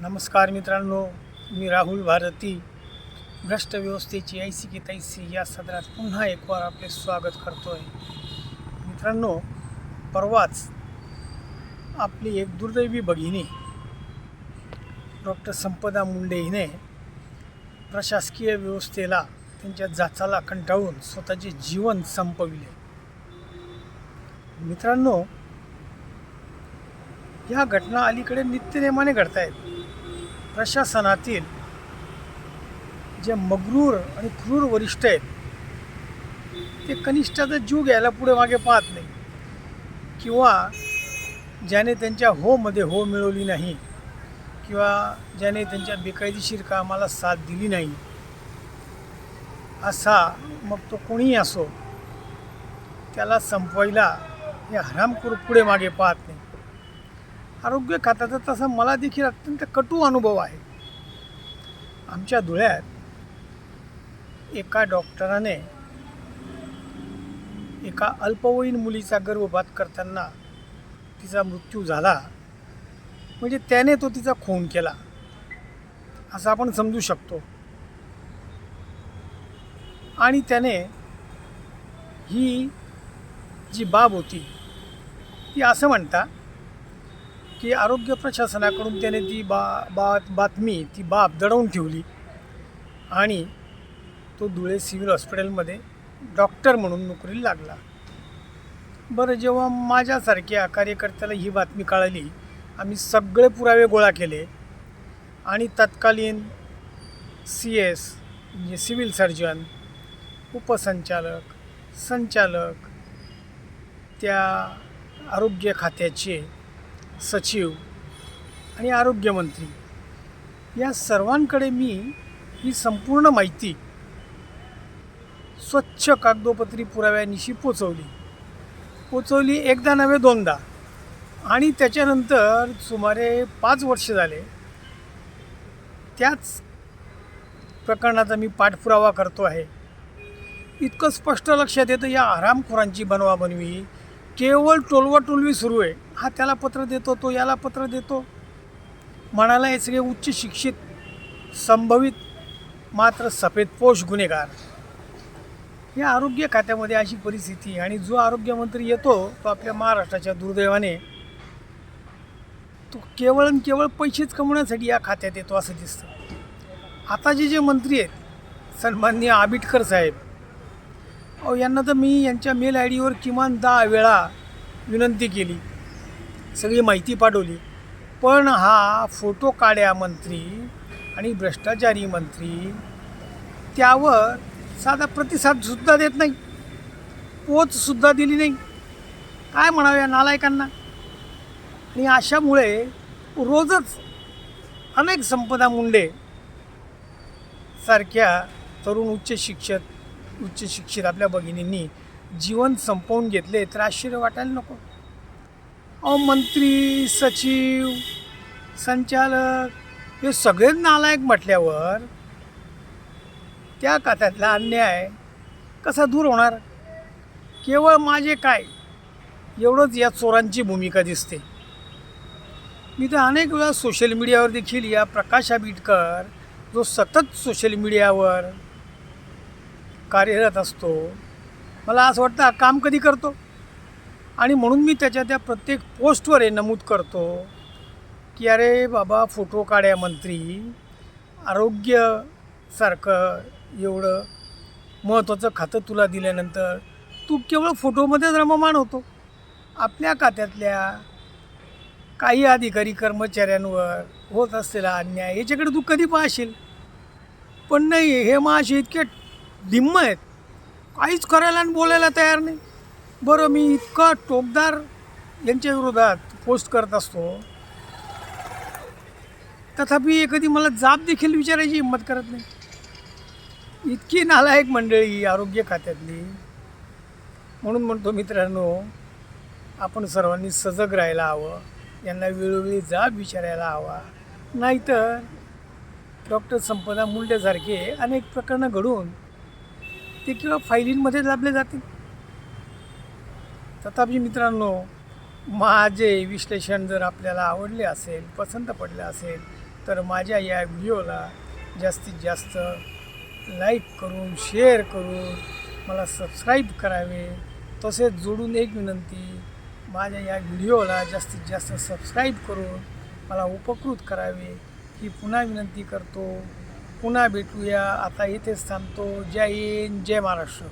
नमस्कार मित्रांनो मी राहुल भारती. भ्रष्ट व्यवस्थेची ऐसी की तैसी या सदरात पुन्हा एक वार आपले स्वागत करतो आहे मित्रांनो परवाच आपली एक दुर्दैवी भगिनी डॉक्टर संपदा मुंडे हिने प्रशासकीय व्यवस्थेला त्यांच्या जाचाला कंटाळून स्वतःचे जीवन संपविले. मित्रांनो या घटना अलीकडे नित्यनेमाने घडत आहेत प्रशासनातील जे मगरूर आणि क्रूर वरिष्ठ आहेत ते कनिष्ठाचा जीव घ्यायला पुढे मागे पाहत नाही. किंवा ज्याने त्यांच्या होमध्ये हो मिळवली नाही किंवा ज्याने त्यांच्या बेकायदेशीर कामाला साथ दिली नाही असा मग तो कोणीही असो त्याला संपवायला हे हरामखोर पुढे मागे पाहत नाही. आरोग्य खात्याचा तसा मला देखील अत्यंत कटू अनुभव आहे. आमच्या धुळ्यात एका डॉक्टराने एका अल्पवयीन मुलीचा गर्भपात करताना तिचा मृत्यू झाला. म्हणजे त्याने तो तिचा खून केला. असं आपण समजू शकतो. आणि त्याने ही जी बाब होती ती असं म्हणता की आरोग्य प्रशासनाकडून त्याने ती बा बा बातमी ती बाब दडवून ठेवली. आणि तो धुळे सिव्हिल हॉस्पिटलमध्ये डॉक्टर म्हणून नोकरीला लागला. बरं जेव्हा माझ्यासारख्या कार्यकर्त्याला ही बातमी कळाली आम्ही सगळे पुरावे गोळा केले आणि तत्कालीन सी एस म्हणजे सिव्हिल सर्जन उपसंचालक संचालक त्या आरोग्य खात्याचे सचिव आणि आरोग्यमंत्री. या सर्वांकडे मी ही संपूर्ण माहिती स्वच्छ कागदोपत्री पुराव्यानिशी पोचवली. पोचवली एकदा नव्हे दोनदा. आणि त्याच्यानंतर सुमारे पाच वर्ष झाले. त्याच प्रकरणाचा मी पाठपुरावा करतो आहे. इतकं स्पष्ट लक्षात येतं या आरामखोरांची बनवाबनवी केवळ टोलवाटोलवी सुरू आहे. हा त्याला पत्र देतो तो याला पत्र देतो. म्हणाला हे सगळे उच्च शिक्षित संभवित मात्र सफेदपोष गुन्हेगार. या आरोग्य खात्यामध्ये अशी परिस्थिती आणि जो आरोग्यमंत्री येतो तो आपल्या महाराष्ट्राच्या दुर्दैवाने तो केवळ आणि केवळ पैसेच कमवण्यासाठी या खात्यात येतो असं दिसतं. आताचे जे मंत्री आहेत सन्माननीय आबिटकर साहेब अहो यांना तर मी यांच्या मेल आय डीवर किमान दहा वेळा विनंती केली. सगळी माहिती पाठवली. पण हा फोटो काड्या मंत्री आणि भ्रष्टाचारी मंत्री त्यावर साधा प्रतिसादसुद्धा देत नाही. पोचसुद्धा दिली नाही. काय म्हणावं या नालायकांना? आणि अशामुळे रोजच अनेक संपदा मुंडे सारख्या तरुण उच्च शिक्षक उच्च शिक्षित आपल्या भगिनींनी जीवन संपवून घेतले तर आश्चर्य वाटायला नको. मंत्री सचिव संचालक हे सगळेच नालायक म्हटल्यावर त्या खात्यातला अन्याय कसा दूर होणार? केवळ माझे काय? एवढंच या चोरांची भूमिका दिसते. मी तर अनेक वेळा सोशल मीडियावर देखील या प्रकाश आंबेडकर जो सतत सोशल मीडियावर कार्यरत असतो मला असं वाटतं काम कधी करतो? आणि म्हणून मी त्याच्या त्या प्रत्येक पोस्टवर हे नमूद करतो की अरे बाबा फोटो काढ्या मंत्री. आरोग्यसारखं एवढं महत्त्वाचं खातं तुला दिल्यानंतर तू केवळ फोटोमध्येच रममान होतो. आपल्या खात्यातल्या काही अधिकारी कर्मचाऱ्यांवर होत असलेला अन्याय याच्याकडे तू कधी पाहशील? पण नाही हे मासे इतके दिम्म आहेत. काहीच करायला आणि बोलायला तयार नाही. बरं मी इतका टोकदार यांच्या विरोधात पोस्ट करत असतो. तथापि कधी मला जाब देखील विचारायची हिंमत करत नाही. इतकी नालायक मंडळी आरोग्य खात्यातली. म्हणून म्हणतो मित्रांनो आपण सर्वांनी सजग राहायला हवं. यांना वेळोवेळी जाब विचारायला हवा. नाहीतर डॉक्टर संपदा मुंडेसारखे अनेक प्रकरणं घडून ते किंवा फायलींमध्ये दाबले जातील. तथापि मित्रांनो माझे विश्लेषण जर आपल्याला आवडले असेल पसंत पडले असेल तर माझ्या या व्हिडिओला जास्तीत जास्त लाईक करून शेअर करून मला सबस्क्राईब करावे. तसेच जोडून एक विनंती माझ्या या व्हिडिओला जास्तीत जास्त सबस्क्राईब करून मला उपकृत करावे ही पुन्हा विनंती करतो. पुन्हा भेटूया. आता इथेच थांबतो. जय हिंद जय महाराष्ट्र.